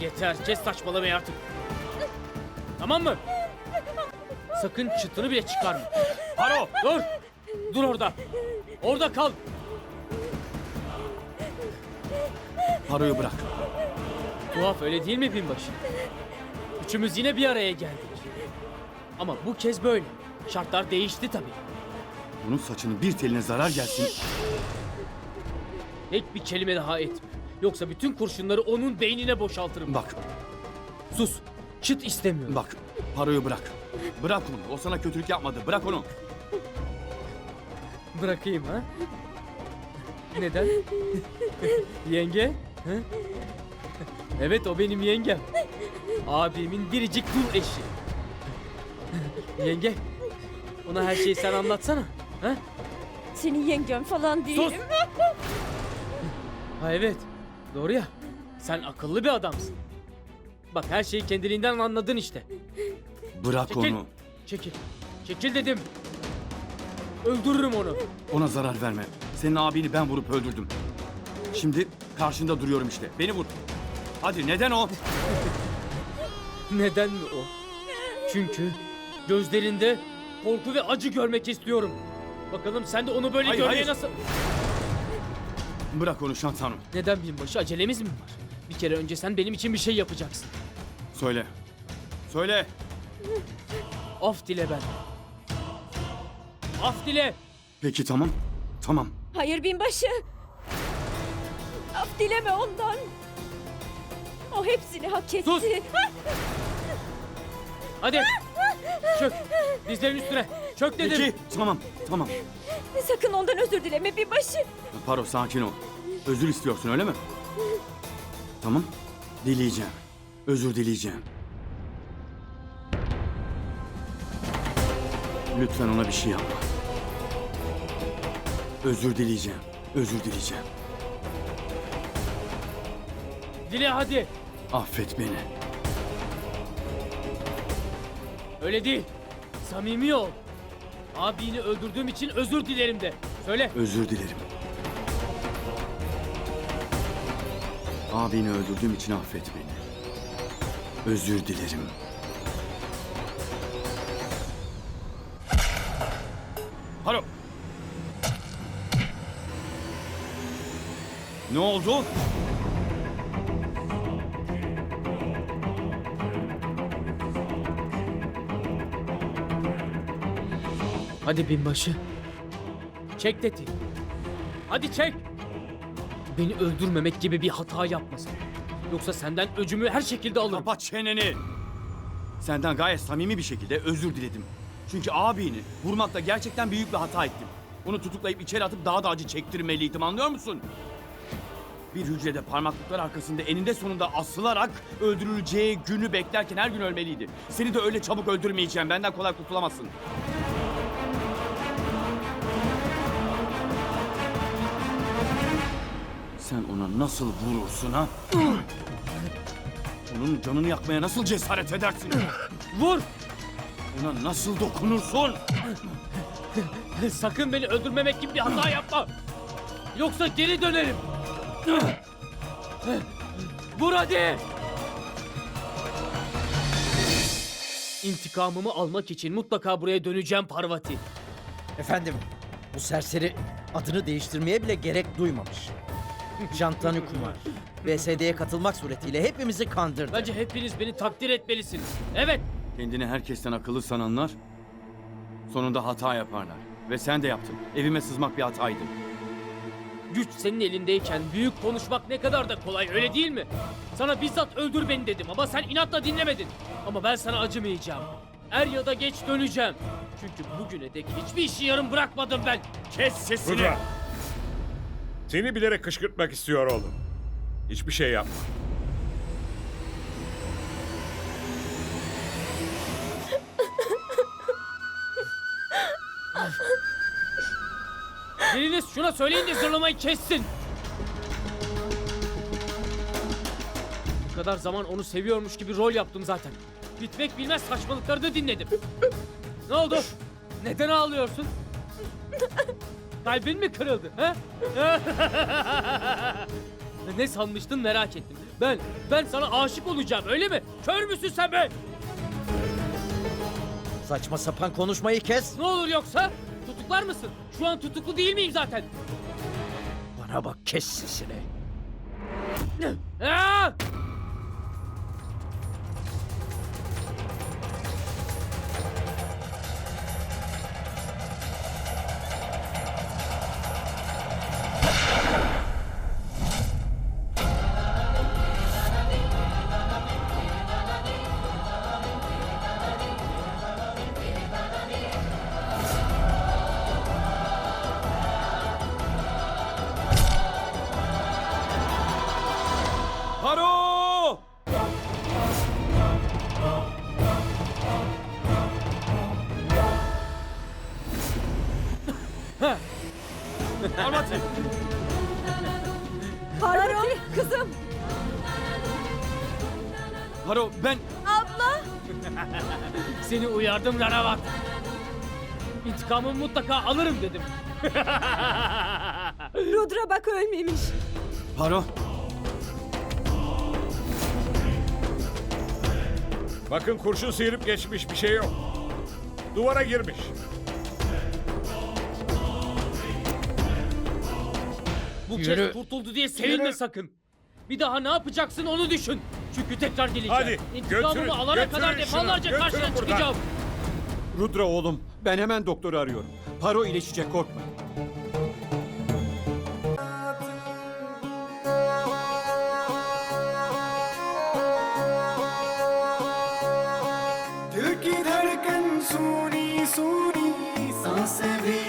Yeter kes saçmalamayı artık. Tamam mı? Sakın çıtını bile çıkarma. Haro! Dur! Dur orada. Orada kal. Haro'yu bırak. Tuhaf öyle değil mi binbaşı? Üçümüz yine bir araya geldik. Ama bu kez böyle. Şartlar değişti tabii. Bunun saçının bir teline zarar gelsin. Tek bir kelime daha etme. Yoksa bütün kurşunları onun beynine boşaltırım. Bak, Sus. Çıt istemiyorum. bak. Haro'yu bırak. Bırak onu. O sana kötülük yapmadı. Bırak onu. Bırakayım ha? Neden? Yenge? Ha? Evet o benim yengem. Abimin biricik dul eşi. Yenge, ona her şeyi sen anlatsana. Ha? Senin yengen falan değilim. Sus! Ha evet, doğru ya. Sen akıllı bir adamsın. Bak her şeyi kendiliğinden anladın işte. Bırak Çekil. onu. Çekil. Çekil dedim. Öldürürüm onu. Ona zarar verme. Senin abini ben vurup öldürdüm. Şimdi karşında duruyorum işte. Beni vur. Hadi neden o? Neden mi o? Çünkü gözlerinde korku ve acı görmek istiyorum. Bakalım sen de onu böyle Hayır, görmeye hayır. nasıl... Bırak onu Şant Hanım. Neden binbaşı? Acelemiz mi var? Bir kere önce sen benim için bir şey yapacaksın. Söyle. Söyle. Af dile ben. Af dile. Peki tamam. Tamam. Hayır binbaşı. Af dileme ondan. O hepsini hak etti. Sus! Hadi. Çök. Dizlerin üstüne. Çök dedim. Peki tamam. Tamam. Sakın ondan özür dileme binbaşı. Paro sakin ol. Özür istiyorsun öyle mi? Tamam. Dileyeceğim. Özür dileyeceğim. Lütfen ona bir şey yapma. Özür dileyeceğim. Özür dileyeceğim. Dile hadi. Affet beni. Öyle değil. Samimi ol. Abini öldürdüğüm için özür dilerim de. Söyle. Özür dilerim. Abini öldürdüğüm için affet beni. Özür dilerim. Halo. Ne oldu? Hadi binbaşı. Çek tetiği. Hadi çek. Beni öldürmemek gibi bir hata yapmasın. Yoksa senden öcümü her şekilde alırım. Kapat çeneni. Senden gayet samimi bir şekilde özür diledim. Çünkü abini vurmakta gerçekten büyük bir hata ettim. Onu tutuklayıp içeri atıp daha da acı çektirmeliydim anlıyor musun? Bir hücrede parmaklıklar arkasında eninde sonunda asılarak öldürüleceği günü beklerken her gün ölmeliydi. Seni de öyle çabuk öldürmeyeceğim. Benden kolay kurtulamazsın. Sen ona nasıl vurursun ha? Onun canını yakmaya nasıl cesaret edersin? Vur! Ona nasıl dokunursun? Sakın beni öldürmemek gibi bir hata yapma. Yoksa geri dönerim. Vur hadi! İntikamımı almak için mutlaka buraya döneceğim Parvati. Efendim, bu serseri adını değiştirmeye bile gerek duymamış. Şantanu Kumar, BSD'ye katılmak suretiyle hepimizi kandırdı. Bence hepiniz beni takdir etmelisiniz. Evet, Kendini herkesten akıllı sananlar sonunda hata yaparlar. Ve sen de yaptın. Evime sızmak bir hataydı. güç senin elindeyken büyük konuşmak ne kadar da kolay öyle değil mi? Sana bizzat öldür beni dedim ama sen inatla dinlemedin. Ama ben sana acımayacağım. Er ya da geç döneceğim. Çünkü bugüne dek hiçbir işi yarım bırakmadım ben. Kes sesini! Rudra. Seni bilerek kışkırtmak istiyor oğlum. Hiçbir şey yapma. Biriniz şuna söyleyin de zırlamayı kessin. Bu kadar zaman onu seviyormuş gibi rol yaptım zaten. Bitmek bilmez saçmalıkları da dinledim. Ne oldu? Neden ağlıyorsun? Kalbin mi kırıldı? He? Ne sanmıştın merak ettim. Ben, ben sana aşık olacağım öyle mi? Kör müsün sen be? Saçma sapan konuşmayı kes. Ne olur yoksa? Tutuklar mısın? Şu an tutuklu değil miyim zaten? Bana bak kes sesini. Parvati! Parvati kızım. Haro ben... Abla. Seni uyardım Ranavat. İntikamımı mutlaka alırım dedim. Rudra bak ölmemiş. Haro! Bakın kurşun sıyırıp geçmiş bir şey yok. Duvara girmiş. Bu Yürü. kez kurtuldu diye sevinme Yürü. sakın. Bir daha ne yapacaksın onu düşün. Çünkü tekrar geleceğim. Hadi, İntikamımı götürün, alana götürün kadar şunu, defalarca götürün karşına buradan. çıkacağım. Rudra oğlum, ben hemen doktoru arıyorum. Paro iyileşecek korkma. दिल की धड़कन सुनी सुनी सांसें भी